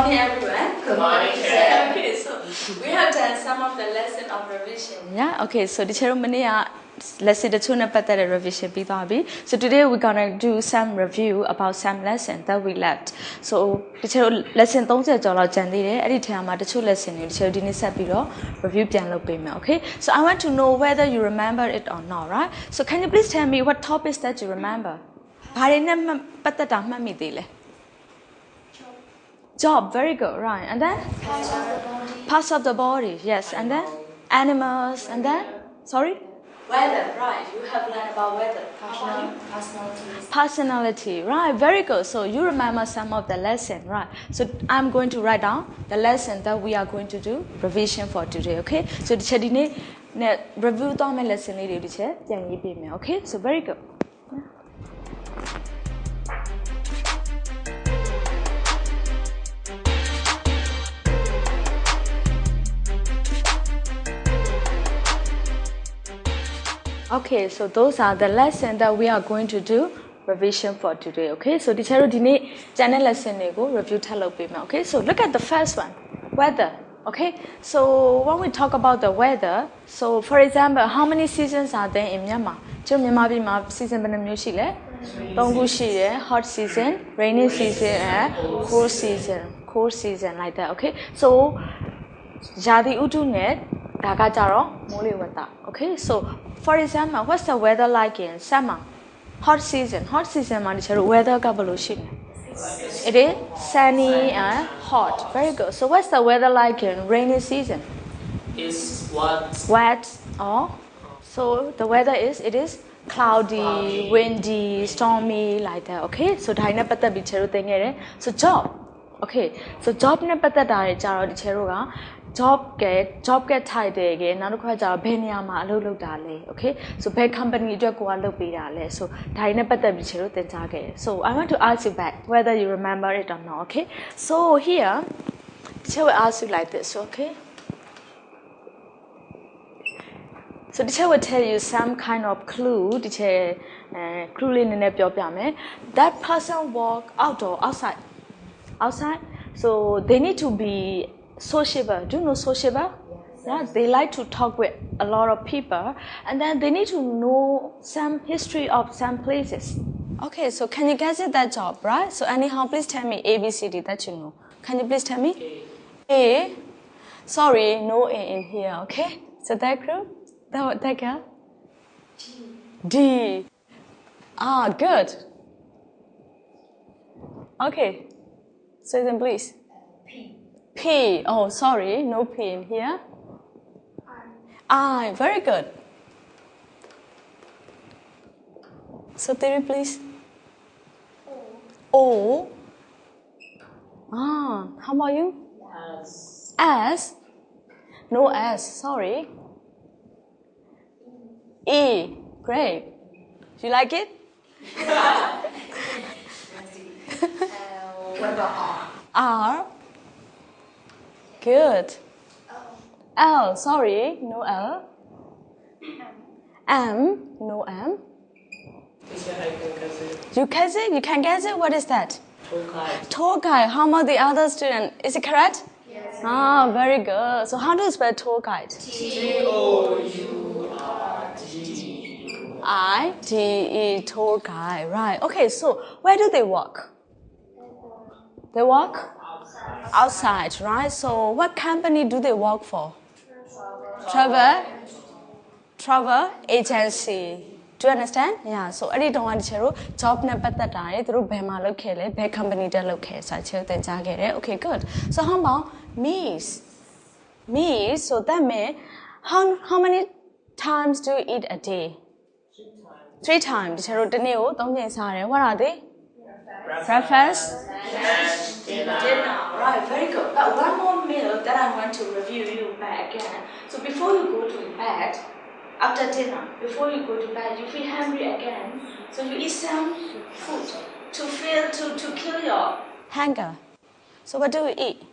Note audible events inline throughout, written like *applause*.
morning, everyone. Good morning, teacher. okay, so we have done some of the lesson of revision. Yeah. Okay. So the chair many lesson တချို့နဲ့ပတ်သက်တဲ့ revision ပြီးသွားပြီ so today we're going to do some review about some lesson that we left so တချို့ lesson 30ကျော်လောက်ကျန်သေးတယ်အဲ့ဒီထဲမှာတချို့ lesson တွေတချို့ဒီနေ့ဆက်ပြီးတော့ review ပြန်လုပ်ပေးမယ် okay so i want to know whether you remember it or not right so can you please tell me what topics that you remember ဘာတွေနဲ့မှတ်ပတ်သက်တာမှတ်မိသေးလဲ job very good right and then parts of the body yes and then animals and then sorry weather right you have learned about weather Personalities. personality right very good so you remember some of the lesson right so i'm going to write down the lesson that we are going to do revision for today okay so ဒီချက်ဒီနေ့နဲ့ review သွားမယ့် lesson လေးတွေဒီချက်ပြန်ရေးပေးမယ် okay so very good Okay, so those are the lesson that we are going to do revision for today. Okay, so the channel dine channel lesson nego review ထပ်လုပ်ပေးမယ် Okay, so look at the first one, weather. Okay, so when we talk about the weather, so for example, how many seasons are there in Myanmar? ကျန်မြန်မာပြည်မှာ season ဘယ်နှမျိုးရှိလဲ၃ခုရှိတယ် hot season, rainy season and cool season. Cool season like that. Okay, so ရာသီဥတုနဲ့ ဒါကကြတော့မိုးလေဝသ okay so for example what's the weather like in summer hot season hot season မှာဒီချက်တို့ weather ကဘယ်လိုရှိလဲ it is sunny and hot very good so what's the weather like in rainy season Is what? wet or so the weather is it is cloudy windy stormy like that okay so ဒါနဲ့ပတ်သက်ပြီးချေတို့သင်ခဲ့တယ် so job okay so job နဲ့ပတ်သက်တာတွေကြတော့ဒီချေတို့က job က job က title ကနောက်တစ်ခါကျတော့ဘယ်နေရာမှာအလုပ်လုပ်တာလဲ okay so ဘယ် company အတွက်ကိုကလုပ်ပေးတာလဲ so ဒါတွေနဲ့ပတ်သက်ပြီးချေတို့သင်ကြားခဲ့တယ် so i want to ask you back whether you remember it or not okay so here ချေ will ask you like this okay So teacher will tell you some kind of clue teacher အဲ clue လေးနည်းနည်းပြောပြမယ် That person walk outdoor outside outside so they need to be sociable. Do you know sociable? Yeah they like to talk with a lot of people and then they need to know some history of some places. Okay so can you guess it? That job right? So anyhow please tell me abcd that you know. Can you please tell me? A. Sorry no a in here okay? So that group? That what that girl? D. Ah good. Okay. Susan, please. P. Oh, sorry, no P in here. I. Very good. So, Terry, please. O. Ah, how about you? As. S. No S, sorry. E. Great. Do you like it? *laughs* *laughs* What about R? R. Good. L. Sorry, no L. *coughs* M. No M. Teacher, I can guess it. You guess it? You can guess it? What is that? Tour guide. Tour guide. How about the other student? Is it correct? Yes. Ah, very good. So how do you spell tour guide? T O U R G. I T E tour guide. Right. Okay. So where do they work? They work outside, right? So what company do they work for? Travel. Travel agency. Do you understand? Yeah. So အဲ့ဒီတုန်းကတချို့တို့ job နဲ့ပတ်သက်တာတွေသူတို့ဘယ်မှာလုပ်ခဲ့လဲဘယ် company တက်လုပ်ခဲ့ဆိုတာချို့သင်ကြားခဲ့တယ် Okay, good. So how about meals? Meals. So that means how how many times do you eat a day? Three times. တချို့တို့တစ်နေ့ကိုသုံးချိန်စားတယ် What are they? Preface. Dinner. Right, very good. But one more meal that I want to review you back again. So before you go to bed, after dinner, before you go to bed, you feel hungry again. So you eat some food to feel to, to kill your hunger. So what do we eat?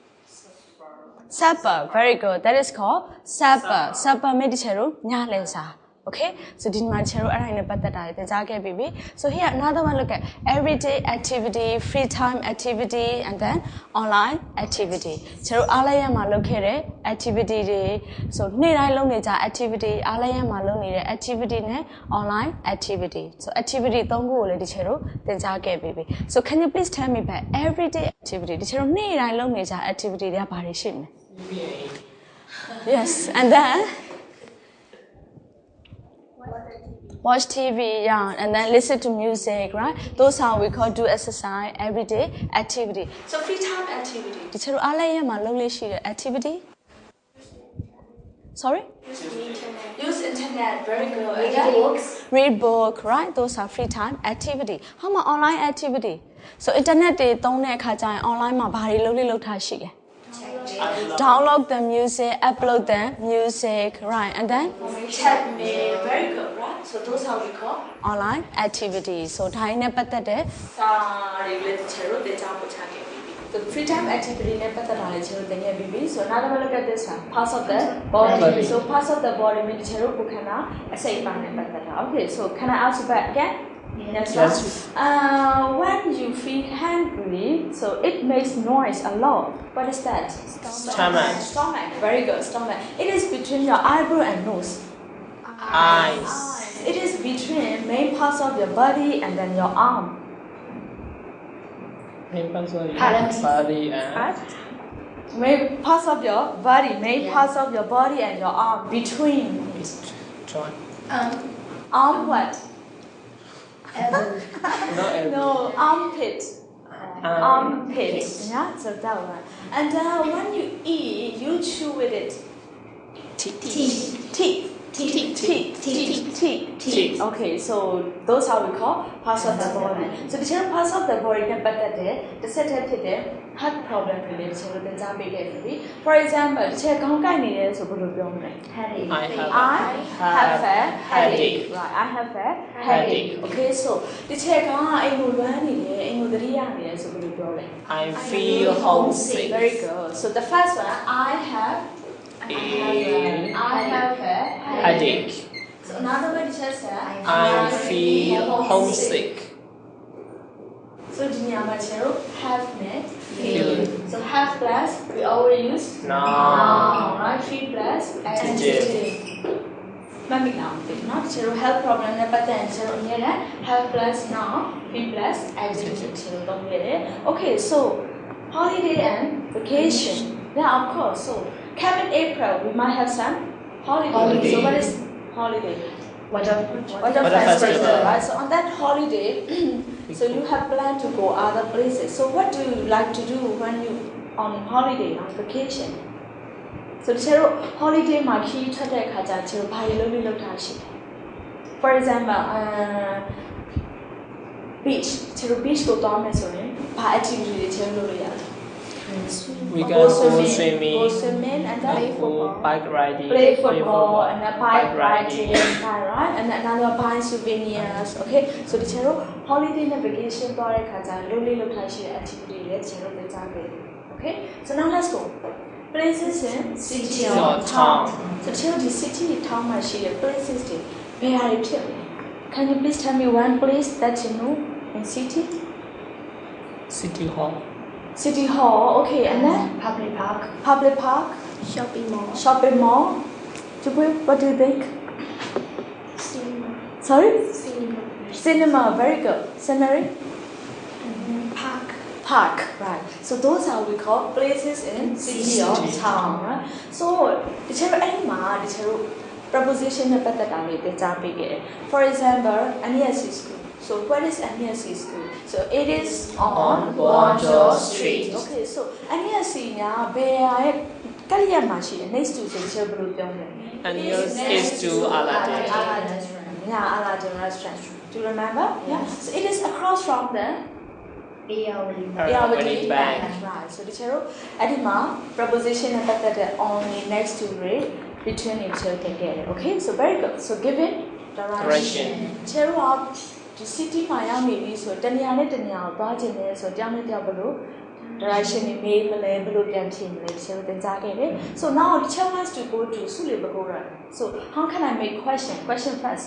Supper. Very good. That is called supper. Supper. Supper. Supper. Okay so ဒီမှာချေတို့အဲ့ဒါနဲ့ပတ်သက်တာတွေသင်ကြားခဲ့ပြီပြီ so here another one look at everyday activity free time activity and then online activity ချေတို့အားလည်းရမှာလုပ်ခဲ့တဲ့ activity တွေ so နေ့တိုင်းလုပ်နေကြ activity အားလည်းရမှာလုပ်နေတဲ့ activity နဲ့ online activity so activity သုံးခုကိုလည်းဒီချေတို့သင်ကြားခဲ့ပြီပြီ so can you please tell me back everyday activity ဒီချေတို့နေ့တိုင်းလုပ်နေကြ activity တွေကဘာတွေရှိမလဲ Yes, and then watch TV, yeah, and then listen to music, right? Those are we call do exercise everyday activity. So free time activity. ဒီချက်တို့အားလည်းရမှာလုပ်လို့ရှိတဲ့ activity. Sorry? Use internet. Very good. Read Again? books. Read book, right? Those are free time activity. How about online activity? So internet တွေသုံးတဲ့အခါကျရင် online မှာဘာတွေလုပ်လို့လုပ်ထားရှိလဲ download the music, upload the music, right? And then chat mail. Very good, right? So those are we call online activities. So ဒါရင်းနဲ့ပတ်သက်တဲ့စာတွေလည်းချေတို့တင်ကြားပို့ချခဲ့ပြီ။ The free time activity နဲ့ပတ်သက်တာလည်းချေတို့သင်ခဲ့ပြီးပြီ။ So now let's look at this one. Parts of the body. Body. So parts of the body မြင်ချေတို့ကိုခန္ဓာအစိတ်အပိုင်းနဲ့ပတ်သက်တာ။ Okay, so can I ask you back again? That's Yes. right. Uh, when you feel hungry, so it makes noise a lot. What is that? Stomach. Stomach. Very good. Stomach. It is between your eyebrow and nose. Eyes. It is between main parts of your body and then your arm. Main parts of your body and Right? Main parts of your body, main Yeah. parts of your body and your arm. Between. it's joint. Um, Arm what? Not. No, armpit. Um, armpit. Pit. Yeah, so that one. And uh, when you eat, you chew with it. Teeth. Teeth. Teeth. Teeth, teeth, teeth, teeth. Okay, so those are we call parts of the body. So the term parts of the body, but that the set of တစ်ဆက်တည်းဖြစ်တဲ့ heart problem တွေလည်းတစ်ချက်လို့သင်ကြားပေးခဲ့ပြီ။ For example တစ်ချက်ခေါင်းကိုက်နေတယ်ဆိုဘယ်လိုပြောမလဲ Headache. I have I have a headache. headache. Right, I have a headache. Headache. Okay, so တစ်ချက်ခေါင်းကအိမ်ကိုလွမ်းနေတယ်အိမ်ကိုသတိရနေတယ်ဆိုဘယ်လိုပြောလဲ I feel homesick. Very good. So the first one I have I have a I have a Headache. So another one teacher said I feel homesick. So যিনি আমার ছাড়ো have met him. So have plus we always use now, Right? Feel plus adjective. Mami noun. Not chero help problem na pata answer only na have plus now. he plus adjective. Okay, so holiday and vacation. Yeah, of course. So come in April, we might have some holiday. holiday. So what is holiday? What a what a festival, right? So on that holiday. *clears throat* so you have planned to go other places. So what do you like to do when you on holiday on vacation? So တချို့ holiday မှာခီးထွက်တဲ့အခါကျကျတော့ဘာတွေလုပ်လို့လုပ်ထားရှိလဲ For example, uh beach ကျတော့ beach ကိုသွားမယ်ဆိုရင်ဘာ activity တွေကျတော့လုပ်လို့ရလဲ we can go, go swimming, go swimming and then play football, bike riding, play football, play football and then bike, bike riding, bike ride, and then another buy souvenirs. Okay, so the channel holiday navigation for a kaza, lonely location activity, let's channel the target. Okay, so now let's go. Places in city or town. So tell the city town my she places where are you Can you please tell me one place that you know in city? City Hall. City hall. Okay, and then Public park. public park, Shopping mall. shopping mall. Jupiter, what do you think? Cinema. Sorry? Cinema. Cinema, very good. Scenery? Park. Park, right. So those are we call places in city or City. town, right? So တချို့အဲ့ဒီမှာတချို့ preposition နဲ့ပတ်သက်တာလေးသိကြားပေးခဲ့တယ် For example, NESC school. So what is NESC school? So it is on On Wonjo Wonjo Street. Street. Okay, so NESC ညာဘယ်ဟာရဲ့ကလိရမှာရှိတယ် next to ဆိုတချို့ဘယ်လိုပြောမလဲ NES is to Aladdin. Aladdin. Yeah, Aladdin restaurant. Do you remember? Yeah. So it is across from the Airway. Yeah, Very with the bad. That's right. So တချို့အဲ့ဒီမှာ preposition နဲ့ပတ်သက်တဲ့ only next to read between တွေချို့တင်ခဲ့တယ် Okay so very good so given direction Direction. ချေရောဒီ city မှာရောက်နေပြီဆိုတနေရာနဲ့တနေရာကိုသွားခြင်းလဲဆိုတယောက်နဲ့တယောက်ဘယ်လို direction တွေမေးမလဲဘယ်လိုပြန်ဖြေမလဲတချို့သင်ကြားခဲ့တယ် so now the teacher wants to go to ဆုလေပကိုရာ so how can i make question question first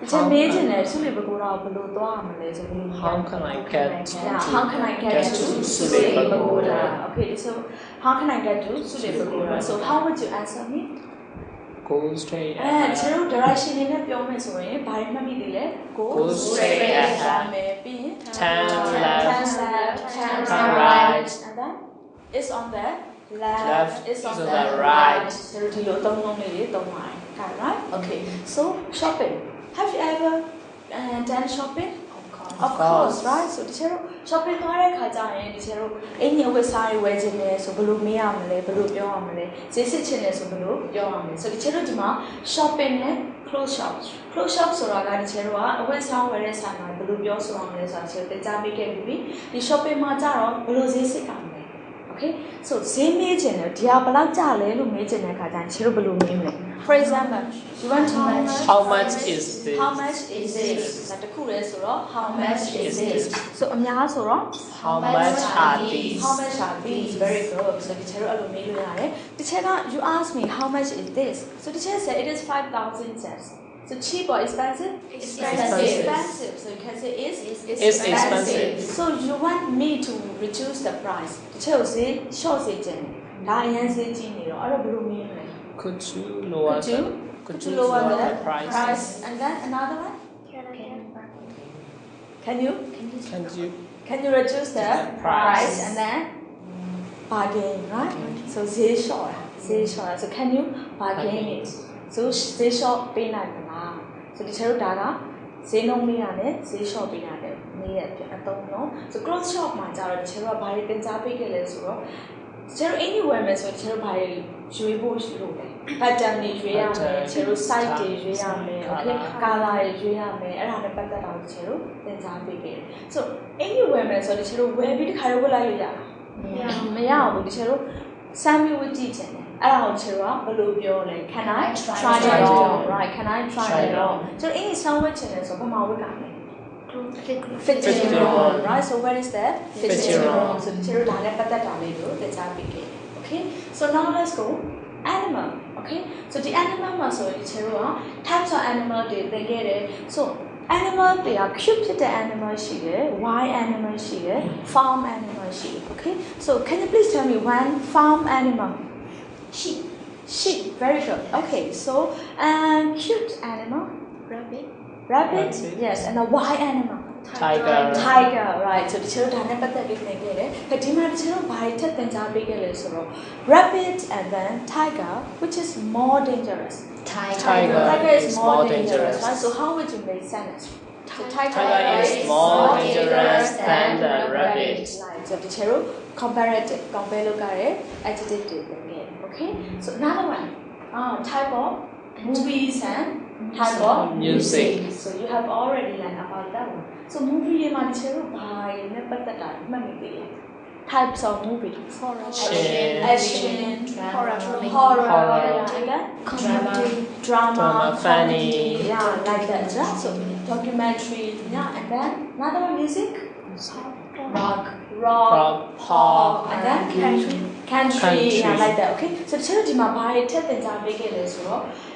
တချို့မေးချင်တယ်ဆုလေပကိုရာကိုဘယ်လိုသွားရမလဲဆိုဘယ်လို How can I get Yeah, how can I get, get to to Sule Sule Pagoda? Pagoda? Okay, so how can I get to Sule Pagoda? So how would you answer me? Go straight အဲ ahead. ကျွန်တော် direction နေနဲ့ပြောမယ်ဆိုရင်ဘာမှတ်မိသေးလဲ Go Go straight ahead. မယ်ပြီးရင် Turn left. turn left turn Turn right right. and then it's on the left, Left it's on is on the the right right. ဆိုတော့ဒီလိုသုံးလုံးလေးတွေသုံးပါတယ် Okay, right okay so shopping have you ever uh, done shopping Of course, right? So တချို့ shopping သွားတဲ့ခါကျရင်တချို့အင်ကြီးအဝတ်စားတွေဝယ်ချင်တယ်ဆိုဘယ်လိုမေးရမလဲဘယ်လိုပြောရမလဲဈေးစစ်ချင်တယ်ဆိုဘယ်လိုပြောရမလဲဆိုတချို့ဒီမှာ shopping နဲ့ clothes shop clothes shop ဆိုတာကတချို့ကအဝတ်စားဝယ်တဲ့ဆိုင်မှာဘယ်လိုပြောဆိုရမလဲဆိုတာတချို့သိကြပေးခဲ့ပြီးဒီ shopping မှာကျတော့ဘယ်လိုဈေးစစ်ရမလဲ Okay so ဈေးမေးချင်တယ်ဒီဟာဘယ်လောက်ကျလဲလို့မေးချင်တဲ့ခါကျရင်တချို့ဘယ်လိုမေးမလဲ For example you want to know How much is this? How much is this ဒါတခုလဲဆိုတော့ how much is this so အများဆိုတော့ How much are these? how much are these very good so ဒီချက်တော့အဲ့လိုမေးလို့ရတယ်ဒီချက်က you ask me how much is this so ဒီချက် say it is 5000 cents so cheap or expensive Expensive. expensive so you can say is It's expensive. so you want me to reduce the price ဒီချက်ကိုဈေး short စေချင်တယ်ဒါအရင်ဈေးကြီးနေတော့အဲ့တော့ဘယ်လိုမေးမလဲ Could you lower Could you? the Could could you you lower lower the the price? price and then another one can you Can you Can you reduce the The price price. and then bargain, right? So ဈေးလျှော့တာဈေးလျှော့တာ So can you bargain it? So ဈေးလျှော့ပေးနိုင်မလား So ဒီချက်တို့ဒါကဈေးနှုန်းပေးတာနဲ့ဈေးလျှော့ပေးတာနဲ့နေရပြအတုံးနော် So clothes shop မှာကျတော့ဒီချက်တို့ကဘာတွေတင်စားပေးခဲ့လဲဆိုတော့ဒီချက်တို့ anywhere မှာဆိုဒီချက်တို့ဘာတွေရွေးဖို့ရှိလို့လဲ pattern တွေရွေးရမယ် Pattern ချက်တို့ site တွေရွေးရမယ် okay Colour color တွေရွေးရမယ်အဲ့ဒါနဲ့ပတ်သက်တာကိုဒီချက်တို့တင်စားပေးခဲ့တယ် so အင်ကြီးဝယ်မယ်ဆိုတော့ဒီချက်တို့ဝယ်ပြီးတခါတော့ဝယ်လိုက်လို့ရတာမရဘူးဒီချက်တို့စမ်းပြီးဝတ်ကြည့်ချင်တယ် အဲ့ဒါကိုချက်တို့ကဘယ်လိုပြောလဲ can i try Try it it on on. right can i try Try it it on on. ကျွန်တော်အင်ကြီးစမ်းဝတ်ချင်တယ်ဆိုတော့ဘာမှဝတ်ကမယ် Fit. fitting Fitting room room. right so where is that Fitting room. so ဒီချက်တို့ဒါနဲ့ပတ်သက်တာလေးကိုတင်စားပေးခဲ့တယ် okay so now let's go animal okay so ဒီ animal မှာဆိုရင်ဒီချက်တို့က types of animal တွေသင်ခဲ့တယ် so animal တွေက cute ဖြစ်တဲ့ animal ရှိတယ် wild animal ရှိတယ် farm animal ရှိတယ် okay so can you please tell me one farm animal Sheep. sheep very good okay so um cute animal Rabbit. rabbit Rabbit. yes and a wild animal Tiger. tiger right so တချို့ဒါနဲ့ပတ်သက်ပြီးသင်ခဲ့တယ်။ဒီမှာတချို့ဘာတွေထပ်သင်ကြားပေးခဲ့လဲဆိုတော့ rabbit and then tiger which is more dangerous Tiger. Tiger. tiger is is more more dangerous dangerous. right so how would you make sense so tiger, Tiger is more dangerous than the rabbit. right so တချို့ comparative compare လုပ်ကြတဲ့ adjective တွေသင်ခဲ့တယ် Okay, so another one, uh, type of movies and type of music. So you have already learned about that one. So movie ye mani chero bhai ne patta time mani dile. Types of movie. Horror, action, action, horror, horror, comedy, drama, funny, yeah, like that. Yeah? So documentary, yeah, and then another one music, rock, rock, rock. Pop, and then country country, country. Yeah, like that. Okay. So Chirajima Bhai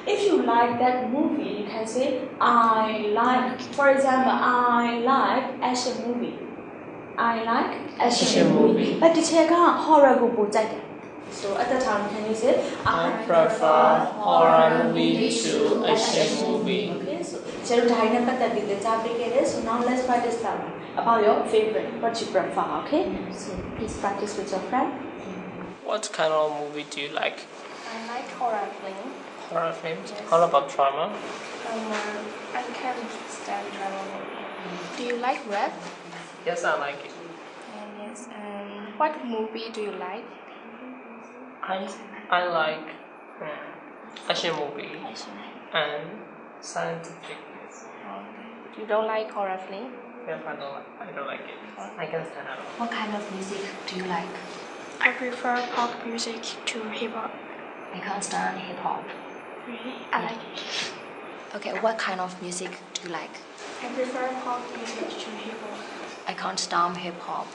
if you like that movie, you can say I like. For example, I like action movie. I like action movie. movie. But a horror go So at the time, can you say I, I prefer horror movie to action movie. Okay. So चलो ढाई ने पता दी चाप लेके दे so now let's practice that about your favorite what you prefer okay so please practice with your friend what kind of movie do you like? I like horror film. Horror films? How about drama? Um, uh, I can't stand drama movie. Do you like rap? Yes, I like it. Yes. Um, what movie do you like? I I like um, action movie and scientific. Um, you don't like horror film? Yes, I don't like. I don't like it. I can stand it. What kind of music do you like? I prefer pop music to hip hop. I can't stand hip hop. Really? I yeah. like it. Okay, what kind of music do you like? I prefer pop music to hip hop. I can't stand hip hop.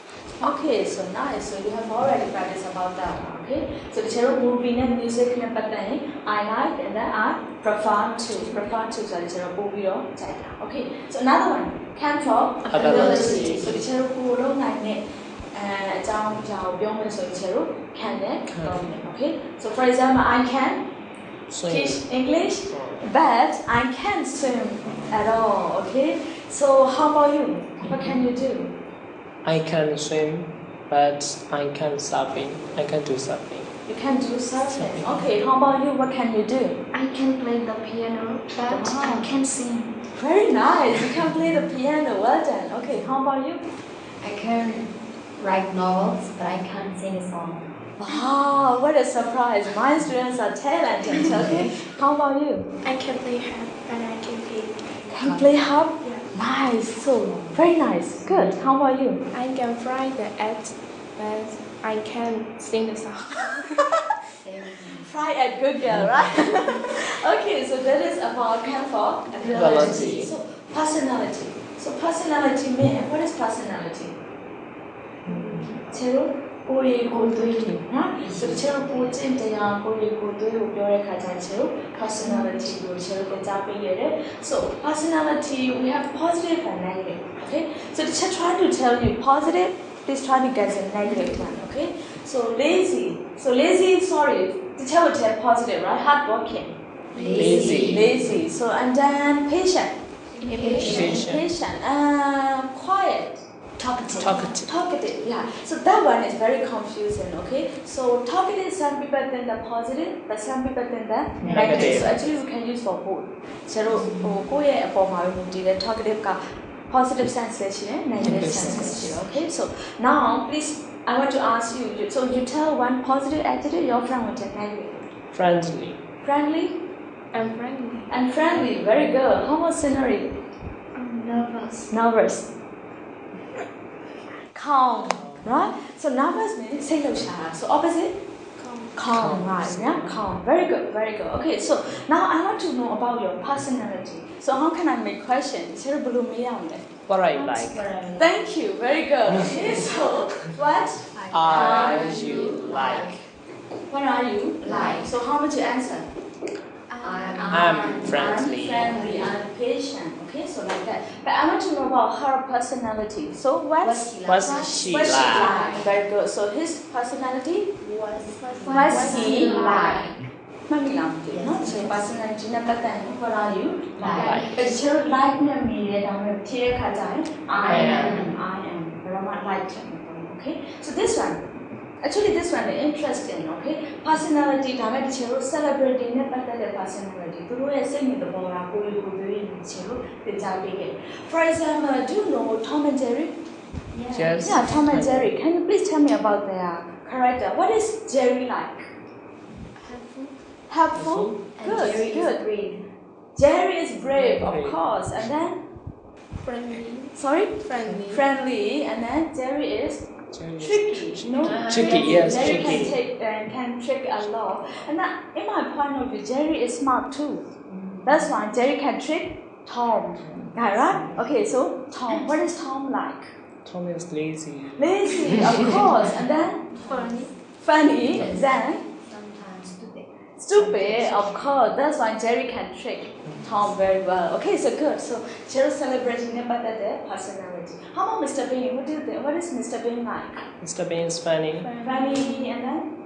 Okay, so nice. So you have already practiced about that. Okay. So the चलो movie बिना music में पता है. I like and then I prefer to prefer to चलो चलो वो भी और Okay. So another one. Can't talk. Ability. So चलो वो लोग नहीं down can it okay. So for example I can swim. teach English but I can't swim at all okay? So how about you? What can you do? I can swim but I can't surfing. I can't do surfing. You can do surfing. Okay how about you? What can you do? I can play the piano but. I can't sing very nice. You can play the piano. Well done. Okay how about you? I can write novels, but I can't sing a song. Wow, what a surprise. My students are talented. Okay, *laughs* how about you? I can play harp and I can paint. Can play harp? Yeah. Nice. So, very nice. Good. How about you? I can fry the egg, but I can sing the song. *laughs* Fry at good girl, right? *laughs* okay, so that is about comfort ability. Ability. So, personality. So, personality means what is personality? Zero. ကိုယ်ရေကိုယ်သွေးနော်ဆိုချေကိုကိုကျင့်တရားကိုယ်ရေကိုယ်သွေးကိုပြောတဲ့ခါကျရင်ချေ personality ကိုချေကိုကြားပေးရတယ် so personality we have positive and negative okay so the chat trying to tell you positive please try to get the negative one okay so lazy so lazy sorry the chat will tell positive right hard working Lazy. lazy so and then patient Patient. patient uh, quiet Talkative. Talkative. Talkative, yeah. So that one is very confusing, okay? So talkative, some people think that positive, but some people think that negative. Negative. So actually we can use for both. ဆရာတို့ဟိုကိုယ့်ရဲ့အပေါ်မှာပဲမူတည်တဲ့ talkative က positive sense လည်းရှိတယ် negative Negative sense လည်း sense. ရှိတယ် okay? So now please I want to ask you, you- so you tell one positive attitude, your friend will take negative. Friendly. Friendly I'm friendly. and friendly, very good. How about scenery? I'm nervous. Nervous. Calm, right? So nervous means စိတ်လှုပ်ရှားတာ So opposite Calm. calm, right? Yeah, calm. Very good, very good. Okay, so now I want to know about your personality. So how can I make questions? ဆရာတို့ဘယ်လိုမေးရမလဲ What I like. Thank you. Very good. *laughs* Okay, so what Are you like? what are you like? So how would you answer? I'm friendly. I'm friendly. I'm patient. Okay, so like that. But I want to know about her personality. So what's what's she like? What's she like? Very good. So his personality. What's what's he like? Mami làm gì nó so what are you like? Picture like နဲ့မြင်ရတာမျိုးဖြည့်ခါကြရင် I am I am I am. But I'm ဘယ်မှာ like ဖြစ်မှာ Okay so this one actually this one is interesting okay personality ဒါမဲ့တချို့ celebrity နဲ့ပတ်သက်တဲ့ personality သူတို့ရဲ့စိတ်နေသဘောထားကိုယ်ကိုယ်ကိုယ်တချို့သင်ကြားပေးခဲ့ for example do you know Tom and Jerry Yes. yeah Tom and Jerry can you please tell me about their character what is Jerry like helpful good Jerry good is brave. Jerry is brave, of Brave. course. And then, Friendly. sorry? Friendly. Friendly. And then Jerry is tricky. No? Tricky, yes, Jerry tricky. can take uh, can trick a lot. And that, in my point of view, Jerry is smart too. That's why Jerry can trick Tom. Yeah, right? Okay, so Tom, what is Tom like? Tom is lazy. Lazy, of course. And then Funny. funny. Then Sometimes stupid. Stupid, of course. That's why Jerry can trick Tom very well. Okay, so good. So Jerry celebrating their personality. How about Mr. Bean? What do you think? What is Mr. Bean like? Mr. Bean is funny. Funny and then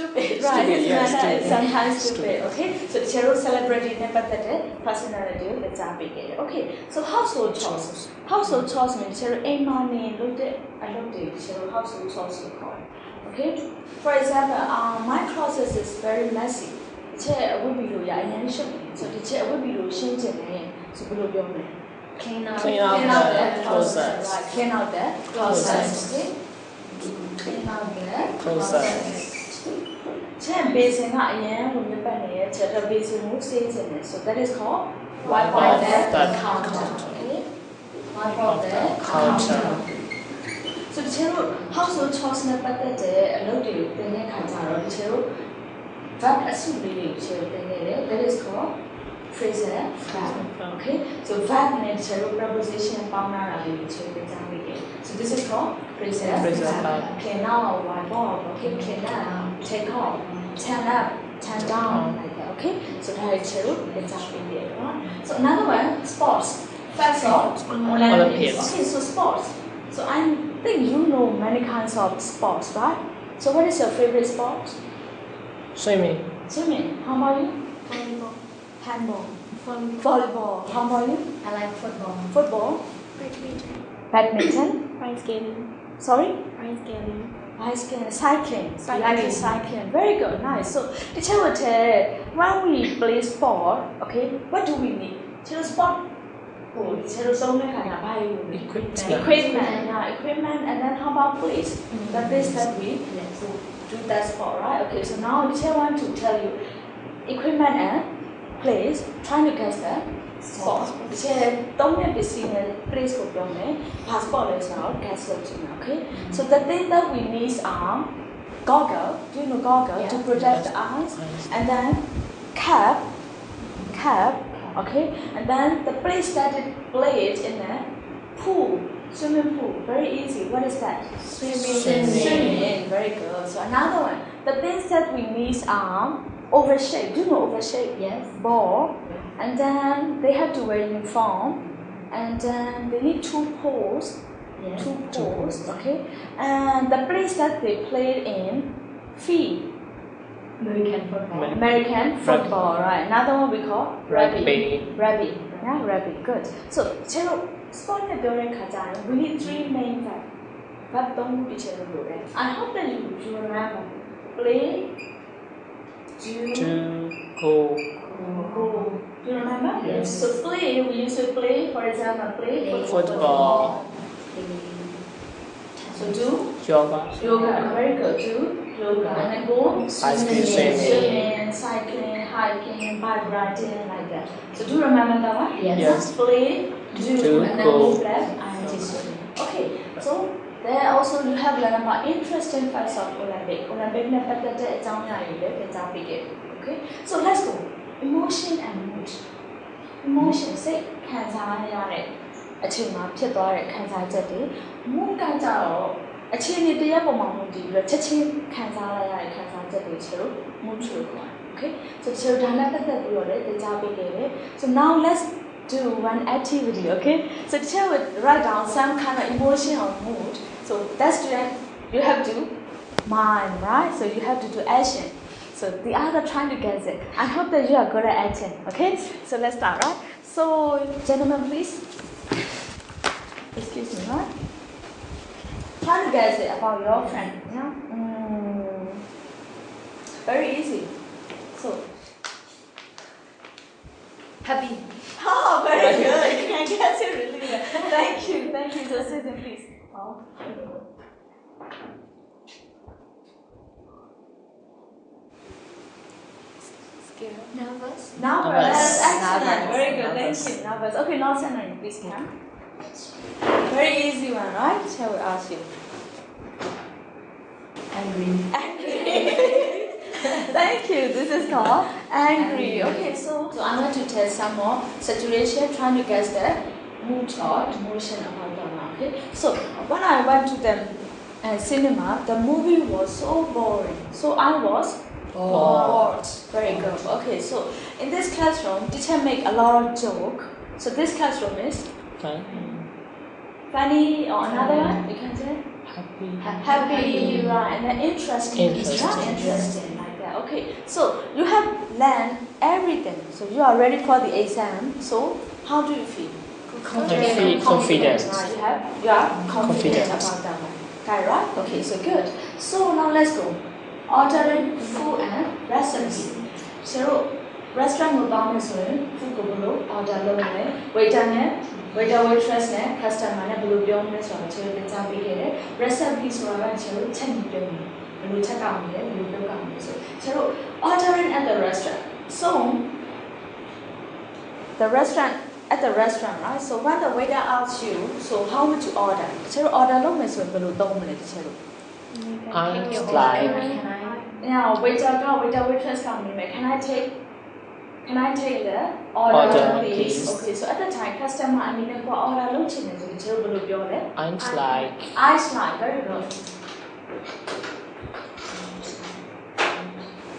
stupid. Stupid, Right, his yeah, is stupid. sometimes stupid. Okay, so celebrating about their personality. Let's big Okay, so household chores. Household chores means Jerry ain't money. Look at I looked at Jerry household chores we call it. Okay, for example, uh, my closet is very messy. တစ်ချက်အဝတ်ပြီးလို့ရအရင်ရှုပ်တယ်ဆိုတော့တစ်ချက်အဝတ်ပြီးလို့ရှင်းချင်တယ်ဆိုဘယ်လိုပြောမလဲ Clean out. Clean out clean out the the closet closet. right clean out the closet okay Clean out the Closet. ချက်ဘေးစင်ကအရင်လိုမြပတ်နေတဲ့ချက်တော့ဘေးစင်ကိုစေးချင်တယ် so that is called wipe out the the counter okay wipe out the Counter. so တချို့ household chores နဲ့ပတ်သက်တဲ့အလုပ်တွေကိုသင်တဲ့ခါကျတော့တချို့ verb အစုလေးတွေတချို့သင်နေတယ် that is called phrasal verb okay so verb နဲ့တချို့ preposition ပေါင်းလာတာလေးကိုချိန်ပြကြမိတယ် so this is called phrasal Phrasal verb. okay now why bob okay clean up take off turn up turn down like that okay so ဒါတွေတချို့ပြကြမိတယ်နော် so another one sports first of Olympics Olympics. okay so sports so I think you know many kinds of sports right so what is your favorite sport Swimming. swimming how about you Volleyball. handball Volleyball. volleyball how about you I like football. football Badminton. badminton Ice skating. sorry Ice skating. bicycling cycling so you like Cycling. cycling very good nice so the chair tell when we play sport okay what do we need chair sport oh equipment. Equipment, yeah, equipment. And then how about police? Mm. That they that we yes. to do that spot, right? Okay, so now which I want to tell you, equipment eh? and place, trying to guess that. spot. I don't have to see place for them, passport is now, guess what you know, okay? Mm. So the thing that we need are goggle, do you know goggle, yeah. to protect the eyes, and then cap, cap, okay? And then the place that it played in the pool swimming pool very easy. What is that? Swimming. Swimming. swimming. Very good. So another one. The things that we need are oval shape do you know oval shape Yes. ball. And then they have to wear uniform. And then they need two poles. Yes. two poles. okay? And the place that they played in field American football. American football, rugby. right? Another one we call rugby. Rugby. Yeah, rugby. Good. So, 제로 스포츠 도를 가장 we need three main types. But don't be terrible. I hope that you remember. Play, do, do go, go. Do you remember? Yes. So play, we used to play, for example, play, play football. football. So do yoga. Yoga. Very good. Do yoga, and then go Ice cream swimming. swimming, cycling, hiking, bike riding, like that. So do you remember that one? Yes. Yes. Play, do, Do, and then go. move left, and do swimming. Okay. So there also you have learned about interesting facts of Olympic. Olympic နဲ့ပတ်သက်တဲ့အကြောင်းအရာတွေလည်းပြန်ကြားပေးခဲ့တယ် Okay. So let's go. Emotion and mood. emotion စိတ်ခံစားရတဲ့အချိန်မှာဖြစ်သွားတဲ့ခံစားချက်တွေ mood ကကြတော့ အခြေအနေတစ်ရပ်ပေါ်မှာမူတည်ပြီးတော့ချက်ချင်းခံစားလိုက်ရတဲ့ခံစားချက်တွေဆိုတော့ mood လို့ခေါ်တယ် okay so ဆိုတော့ဒါနဲ့ပတ်သက်ပြီးတော့လည်းကြားပေးခဲ့တယ် so now let's do one activity okay so teacher would write down some kind of emotion or mood so that's the you have to mind right so you have to do action so the other trying to guess it. I hope that you are good at acting. Okay, so let's start, right? So, gentlemen, please. Excuse me, right? Try to guess it about your friend. Yeah. Mm, very easy. So. Happy. *laughs* Oh, very good. You can guess it really well. Thank you. Thank you. So, Susan, please. Oh. Scared. Nervous. Numbers. Numbers. Excellent. Numbers. Very good. Numbers. Thank you. Numbers. Okay, now Sandra, please come. Very easy one, right? Shall we ask you? Angry. Angry. *laughs* Thank you. This is called angry. Okay, so, so I'm going to tell some more situation, trying to guess the mood or emotion about the Okay, so when I went to the uh, cinema, the movie was so boring. So I was bored. Very good. Okay, so in this classroom, teacher make a lot of joke. So this classroom is Fun. Funny or another one you can say. Happy. happy, right, and then interesting, Interesting. Not interesting like that. Okay, so you have learned everything, so you are ready for the exam. So how do you feel? Confi- confident. Right, you have you are confident, Confident. about that one. Okay, right? Okay, so good. So now let's go. Ordering food and restaurants. So restaurant ကိုတောင်းမယ်ဆိုရင် food ကိုဘယ်လို order လုပ်မလဲ waiter နဲ့ waiter waitress နဲ့ customer နဲ့ဘယ်လိုပြောမလဲဆိုတော့ကျွန်တော်သင်ကြားပေးခဲ့တယ် recipe ဆိုတာကကျွန်တော်ချက်ညီပြောမယ်ဘယ်လိုချက်ကောက်မလဲဘယ်လိုလုပ်ကောက်မလဲဆိုကျွန်တော် ordering at the restaurant so the restaurant at the restaurant right so when the waiter asks you so how would you order ကျွန်တော် order လုပ်မယ်ဆိုရင်ဘယ်လိုသုံးမလဲတချို့လို့ Ask like. Can I? Yeah, waiter က waiter waitress ကမေးမယ် Can I take Can I take the order, Order, please? please. Okay, so at the time customer အနေနဲ့ကို order လုပ်ချင်တယ်ဆိုရင်ကျွန်တော်ဘယ်လိုပြောလဲ I'd like Ice like very good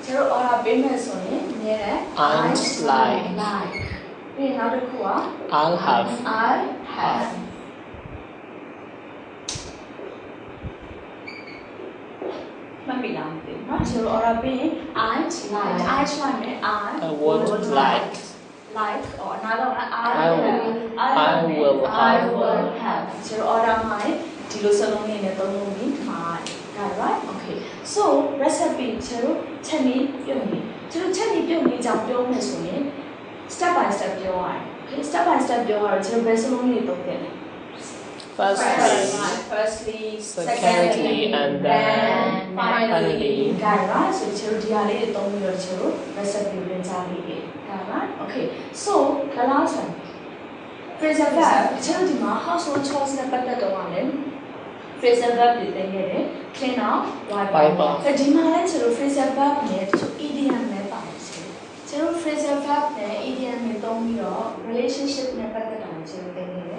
ကျွန်တော် order ပေးမယ်ဆိုရင်အများနဲ့ I'd like like ပြီးရင်နောက်တစ်ခုက I'll have I have မမီလားမသိဘူးเนาะကျွန်တော် order ပေးရင် I'd like I'd like နဲ့ I I would like like or another one I I will I will I have will have ကျွန်တော် order မှာဒီလိုစလုံးလေးနဲ့သုံးလို့ပြီးမှာဒါ right okay so recipe ကျွန်တော်ချက်နည်းပြုတ်နေကျွန်တော်ချက်နည်းပြုတ်နေကြောင်ပြောမယ်ဆိုရင် step by step ပြောရအောင် okay step by step ပြောရတော့ကျွန်တော်ဘယ်စလုံးလေးသုံးတယ်လဲ firstly firstly secondly and then finally got it right so ကျွန်တော်ဒီဟာလေးတွေသုံးပြီးတော့ကျွန်တော် recipe ပြင်ချပေးတယ် got it right okay so the last one phrasal verb ကျွန်တော်ဒီမှာ household chores နဲ့ပတ်သက်တော့ရတယ် phrasal verb တွေတင်ခဲ့တယ် clean up wipe Wipe out out ဆိုဒီမှာလည်းကျွန်တော် phrasal verb နဲ့တချို့ idiom နဲ့ပါတယ်ဆိုကျွန်တော် phrasal verb နဲ့ idiom နဲ့သုံးပြီးတော့ relationship နဲ့ပတ်သက်တာကိုကျွန်တော်တင်ခဲ့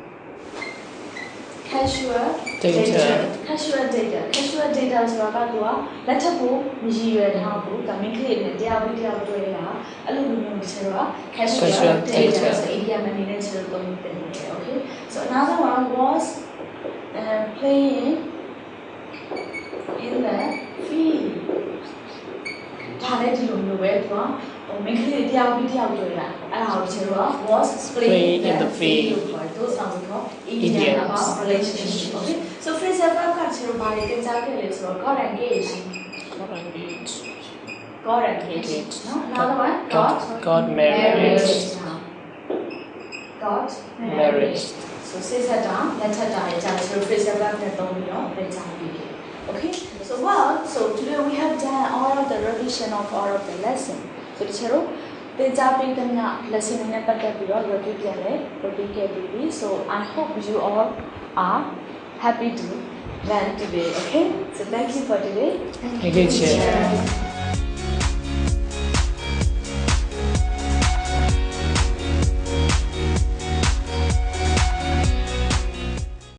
casual Data. casual data casual data ဆိုတာကသူကလက်ထပ်ကိုမရည်ရွယ်ထားဘူးဒါမင်းကလေးနဲ့တရားပြီးတရားတွေ့တာအဲ့လိုမျိုးကျွန်တော်က casual Casual data data. ဆို idiom အနေနဲ့ကျွန်တော်သုံးတင်တယ် okay so another one was uh, playing in the field ဒါလည်းဒီလိုမျိုးပဲသူကဟိုမိန်းကလေးတယောက်ပြီးတယောက်တွေ့တာအဲ့ဒါကိုကျွန်တော်က was playing in the field those are we call idiom Idioms. about relationship okay so phrasal verb ကကျွန်တော်ဘာတွေသင်ကြားခဲ့လဲဆိုတော့ got engaged Got engaged got engaged နော် another one got Got, got married got Married. so စိတ်ဆက်တာလက်ထပ်တာရဲ့ကြာကျွန်တော် phrasal verb နဲ့သုံးပြီးတော့သင်ကြားပြီးတယ် Okay, so well, so today we have done all of the revision of all of the lesson. So ဒီချက်တော့သင်ကြားပေးတဲ့ည lesson နဲ့ပတ်သက်ပြီးတော့ review ပြန်လဲ review ခဲ့ပြီးပြီ So I hope you all are happy to learn today. Okay, so thank you for today. Thank you, Chair.